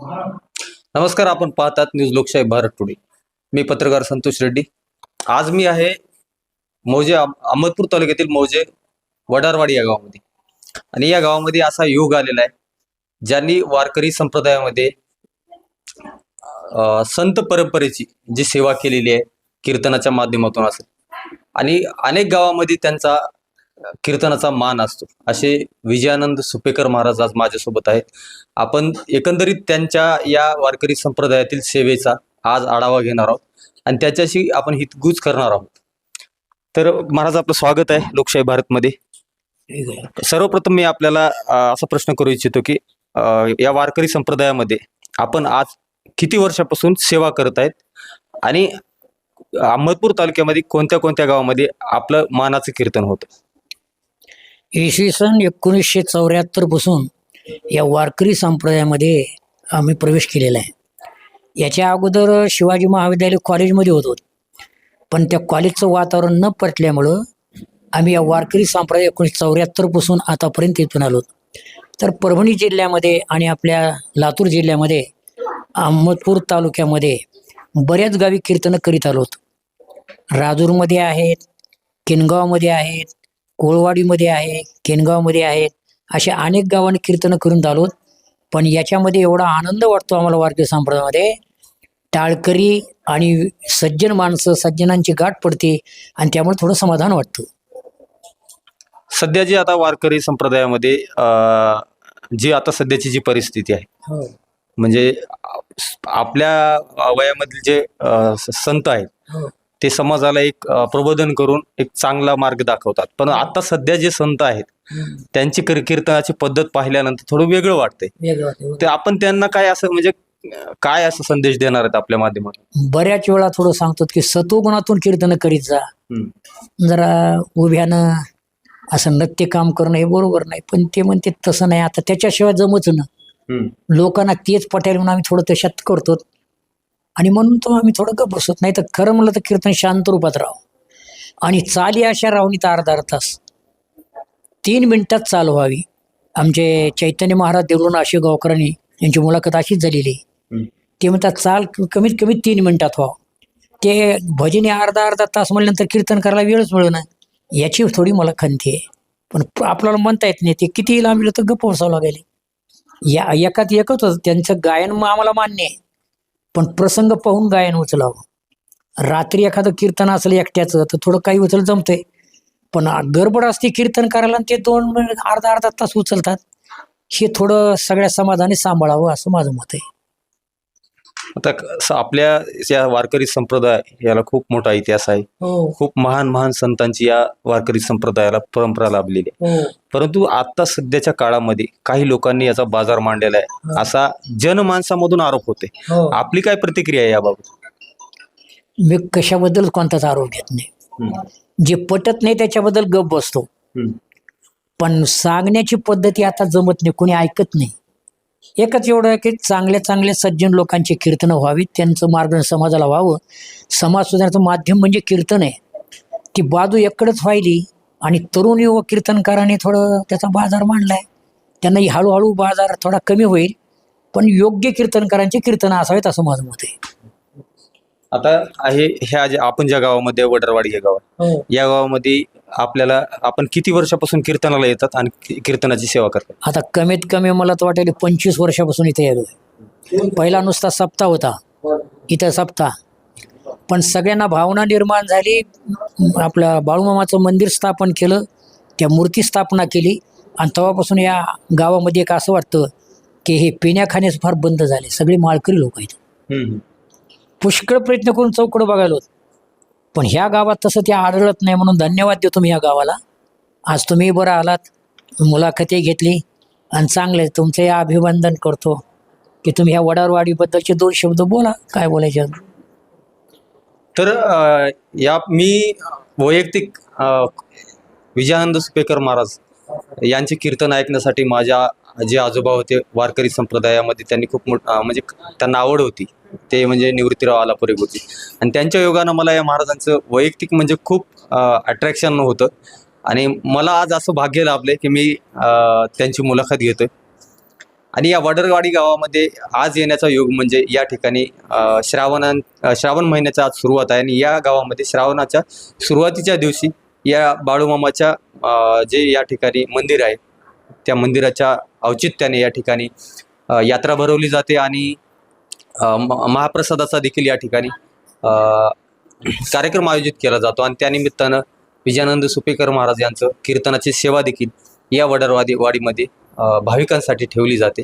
नमस्कार आपण पाहतात न्यूज लोकशाही भारत टुडे. मी पत्रकार संतोष रेड्डी. आज मी आहे मौजे अहमदपूर तालुक्यातील मौजे वडारवाडी या गावामध्ये. आणि या गावामध्ये असा योग आलेला आहे ज्यांनी वारकरी संप्रदायामध्ये संत परंपरेची जी सेवा केलेली आहे कीर्तनाच्या माध्यमातून असेल आणि अनेक गावामध्ये त्यांचा कीर्तनाचा मान असतो. असे विजयानंद सुपेकर महाराज आज माझ्यासोबत आहेत. आपण एकंदरीत त्यांच्या या वारकरी संप्रदायातील सेवेचा आज आढावा घेणार आहोत. आणि त्याच्याशी आपण हितगुज करणार आहोत. तर महाराज आपलं स्वागत आहे लोकशाही भारतमध्ये. सर्वप्रथम मी आपल्याला असा प्रश्न करू इच्छितो की या वारकरी संप्रदायामध्ये आपण आज किती वर्षापासून सेवा करत आहेत? आणि अहमदपूर तालुक्यामध्ये कोणत्या कोणत्या गावामध्ये आपलं मानाचं कीर्तन होतं? इसवी सन एकोणीसशे चौऱ्याहत्तरपासून या वारकरी संप्रदायामध्ये आम्ही प्रवेश केलेला आहे. याच्या अगोदर शिवाजी महाविद्यालय कॉलेजमध्ये होतो पण त्या कॉलेजचं वातावरण न पटल्यामुळं आम्ही या वारकरी संप्रदाय एकोणीसशे चौऱ्याहत्तरपासून आतापर्यंत इथून आलो तर परभणी जिल्ह्यामध्ये आणि आपल्या लातूर जिल्ह्यामध्ये अहमदपूर तालुक्यामध्ये बऱ्याच गावी कीर्तनं करीत आलोत राजूरमध्ये आहेत किनगावमध्ये आहेत कोळवाडीमध्ये आहे केनगावमध्ये आहेत अशा अनेक गावांनी कीर्तनं करून आलोत पण याच्यामध्ये एवढा आनंद वाटतो आम्हाला वारकरी संप्रदायामध्ये. टाळकरी आणि सज्जन माणसं सज्जनांची गाठ पडते आणि त्यामुळे थोडं समाधान वाटतं. सध्या जी आता वारकरी संप्रदायामध्ये जी आता सध्याची जी परिस्थिती आहे म्हणजे आपल्या वयामधील जे संत आहेत हो. ते समाजाला एक प्रबोधन करून एक चांगला मार्ग दाखवतात. पण आता सध्या जे संत आहेत त्यांची कीर- कीर्तनाची पद्धत पाहिल्यानंतर थोडं वेगळं वाटतंय. ते आपण त्यांना काय असं म्हणजे काय असं संदेश देणार आहेत आपल्या माध्यमातून? बऱ्याच वेळा थोडं सांगतो की सत्वगुणातून कीर्तन करीत जा. जरा उभ्यानं असं नृत्य काम करणं हे बरोबर नाही पण ते म्हणते तसं नाही. आता त्याच्याशिवाय जमच ना. लोकांना तेच पटेल म्हणून आम्ही थोडं तशात करतो आणि म्हणून तो आम्ही थोडं गप बसत नाही तर खरं म्हणलं तर कीर्तन शांत रूपात राहावं आणि चाली अशा राहून अर्धा अर्धा तास. तीन मिनिटात चालू व्हावी. आमचे चैतन्य महाराज देवळून अशी गावकरांनी यांची मुलाखत अशीच झालेली. ते म्हणतात चाल कमीत कमी तीन मिनिटात व्हावं. ते भजनी अर्धा अर्धा तास म्हणल्यानंतर कीर्तन करायला वेळच मिळेना. याची थोडी मला खंती आहे. पण आपल्याला म्हणता येत नाही. ते किती लांबलं तर गप्प बसावं लागेल. या एकात एकच त्यांचं गायन मग आम्हाला मान्य आहे. पण प्रसंग पाहून गायन उचलावं. रात्री एखादं कीर्तन असलं एकट्याचं तर थोडं काही उचल जमतंय. पण गडबड असते कीर्तन करायला आणि ते दोन अर्धा अर्धा तास उचलतात. हे थोडं सगळ्या समाजाने सांभाळावं असं माझं मत आहे. आता स- आपल्या या वारकरी संप्रदाय याला खूप मोठा इतिहास आहे. हो. खूप महान महान संतांची या वारकरी संप्रदायाला परंपरा लाभलेली आहे. हो. परंतु आता सध्याच्या काळामध्ये काही लोकांनी याचा बाजार मांडलेला आहे. असा जनमानसामधून आरोप होते. हो. आपली काय प्रतिक्रिया आहे याबाबत? मी कशाबद्दल कोणताच आरोप घेत नाही. हम्म. जे पटत नाही त्याच्याबद्दल गप बसतो. हम्म. पण सांगण्याची पद्धती आता जमत नाही. कोणी ऐकत नाही. एकच एवढं की चांगल्या चांगल्या सज्जन लोकांची कीर्तनं व्हावीत त्यांचं मार्गदर्शन समाजाला व्हावं. समाज सुधारण्याचं माध्यम म्हणजे कीर्तन आहे. ती बाजू एकडंच व्हायली आणि तरुण युवक कीर्तनकारांनी थोडं त्याचा बाजार मांडला आहे त्यांनाही हळूहळू बाजार थोडा कमी होईल पण योग्य कीर्तनकारांची कीर्तनं असावेत असं माझं मत आहे. आता आहे ह्या ज्या आपण ज्या गावामध्ये आहे, वडरवाडी हे गाव आहे, या गावामध्ये आपल्याला आपण किती वर्षापासून कीर्तनाला येतात आणि की- कीर्तनाची सेवा करतात? आता कमीत कमी मला तर वाटेल पंचवीस वर्षापासून इथे येलो पहिला नुसता सप्ताह होता. इथं सप्ताह. पण सगळ्यांना भावना निर्माण झाली. आपलं बाळूमामाचं मंदिर स्थापन केलं. त्या मूर्ती स्थापना केली. आणि तेव्हापासून या गावामध्ये एक असं वाटतं की हे पिण्याखाण्यास फार बंद झाले. सगळे माळकरी लोक आहेत हम्म. पुष्कळ प्रयत्न करून चौकड बघायला होत. पण ह्या गावात तसं ते आढळत नाही म्हणून धन्यवाद देतो मी ह्या गावाला. आज तुम्ही बरं आलात मुलाखती घेतली आणि चांगले तुमचे अभिवंदन करतो की तुम्ही ह्या वडारवाडीबद्दलचे दोन शब्द बोला काय बोलायचे तर अ, या मी वैयक्तिक अ, विजयानंद सुपेकर महाराज यांचे कीर्तन ऐकण्यासाठी माझ्या जे आजोबा होते वारकरी संप्रदायामध्ये त्यांनी खूप मोठ म्हणजे त्यांना आवड होती. ते म्हणजे निवृत्तीराव आलापुरे होती. आणि त्यांच्या योगानं मला या महाराजांचं वैयक्तिक म्हणजे खूप अट्रॅक्शन होतं. आणि मला आज असं भाग्य लाभलंय की मी त्यांची मुलाखत घेतोय. आणि या वडरवाडी गावामध्ये आज येण्याचा योग म्हणजे या ठिकाणी अ, श्रावण महिन्याचा आज सुरुवात आहे. आणि या गावामध्ये श्रावणाच्या सुरुवातीच्या दिवशी या बाळूमामाच्या जे या ठिकाणी मंदिर आहे त्या मंदिराच्या औचित्याने या ठिकाणी यात्रा भरवली जाते आणि म- महाप्रसादाचा देखील या ठिकाणी कार्यक्रम आयोजित केला जातो. आणि त्यानिमित्तानं विजयानंद सुपेकर महाराज यांचं कीर्तनाची सेवा देखील या वडरवादी वाडीमध्ये भाविकांसाठी ठेवली जाते.